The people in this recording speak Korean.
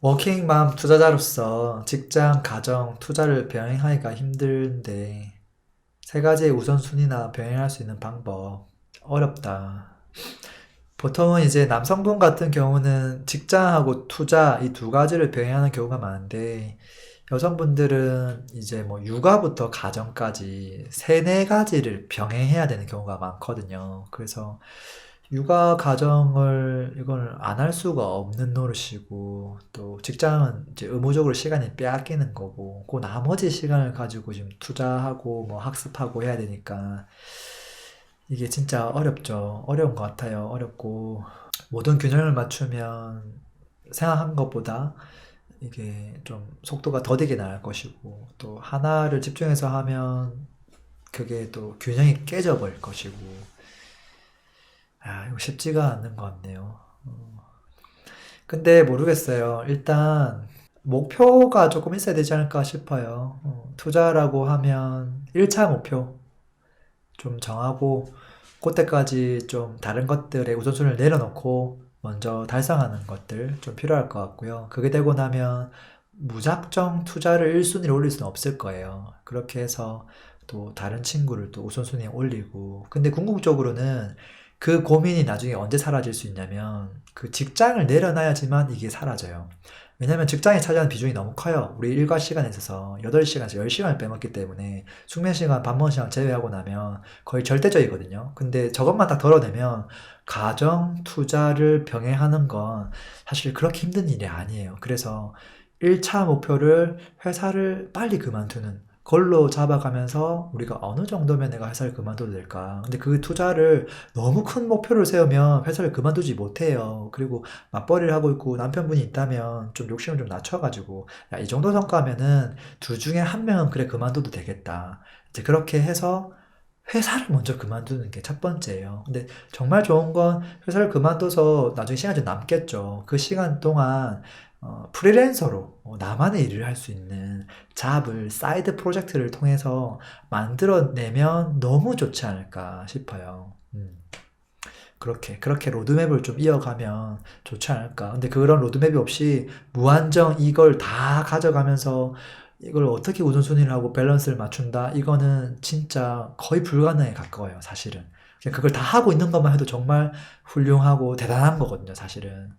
워킹맘 투자자로서 직장, 가정, 투자를 병행하기가 힘든데 세 가지의 우선순위나 병행할 수 있는 방법 어렵다. 보통은 이제 남성분 같은 경우는 직장하고 투자 이 두 가지를 병행하는 경우가 많은데 여성분들은 이제 뭐 육아부터 가정까지 세네 가지를 병행해야 되는 경우가 많거든요. 그래서 육아 가정을 이걸 안 할 수가 없는 노릇이고 또 직장은 이제 의무적으로 시간이 빼앗기는 거고 그 나머지 시간을 가지고 지금 투자하고 뭐 학습하고 해야 되니까 이게 진짜 어렵죠. 어려운 것 같아요. 어렵고 모든 균형을 맞추면 생각한 것보다 이게 좀 속도가 더디게 나갈 것이고 또 하나를 집중해서 하면 그게 또 균형이 깨져 버릴 것이고 아, 이거 쉽지가 않는 것 같네요. 어. 근데 모르겠어요. 일단 목표가 조금 있어야 되지 않을까 싶어요. 어, 투자라고 하면 1차 목표 좀 정하고 그때까지 좀 다른 것들의 우선순위를 내려놓고 먼저 달성하는 것들 좀 필요할 것 같고요. 그게 되고 나면 무작정 투자를 1순위로 올릴 수는 없을 거예요. 그렇게 해서 또 다른 친구를 또 우선순위에 올리고 근데 궁극적으로는 그 고민이 나중에 언제 사라질 수 있냐면 그 직장을 내려놔야지만 이게 사라져요. 왜냐면 직장이 차지하는 비중이 너무 커요. 우리 일과 시간에 있어서 8시간에서 10시간을 빼먹기 때문에 숙면 시간, 밥 먹는 시간 제외하고 나면 거의 절대적이거든요. 근데 저것만 딱 덜어내면 가정, 투자를 병행하는 건 사실 그렇게 힘든 일이 아니에요. 그래서 1차 목표를 회사를 빨리 그만두는 걸로 잡아가면서 우리가 어느 정도면 내가 회사를 그만둬도 될까? 근데 그 투자를 너무 큰 목표를 세우면 회사를 그만두지 못해요. 그리고 맞벌이를 하고 있고 남편분이 있다면 좀 욕심을 좀 낮춰가지고 야, 이 정도 성과면은 둘 중에 한 명은 그래 그만둬도 되겠다. 이제 그렇게 해서 회사를 먼저 그만두는 게 첫 번째예요. 근데 정말 좋은 건 회사를 그만둬서 나중에 시간이 좀 남겠죠. 그 시간 동안 어, 프리랜서로 어, 나만의 일을 할 수 있는 잡을 사이드 프로젝트를 통해서 만들어내면 너무 좋지 않을까 싶어요. 음. 그렇게 그렇게 로드맵을 좀 이어가면 좋지 않을까. 근데 그런 로드맵이 없이 무한정 이걸 다 가져가면서 이걸 어떻게 우선순위를 하고 밸런스를 맞춘다? 이거는 진짜 거의 불가능에 가까워요, 사실은. 그냥 그걸 다 하고 있는 것만 해도 정말 훌륭하고 대단한 거거든요, 사실은.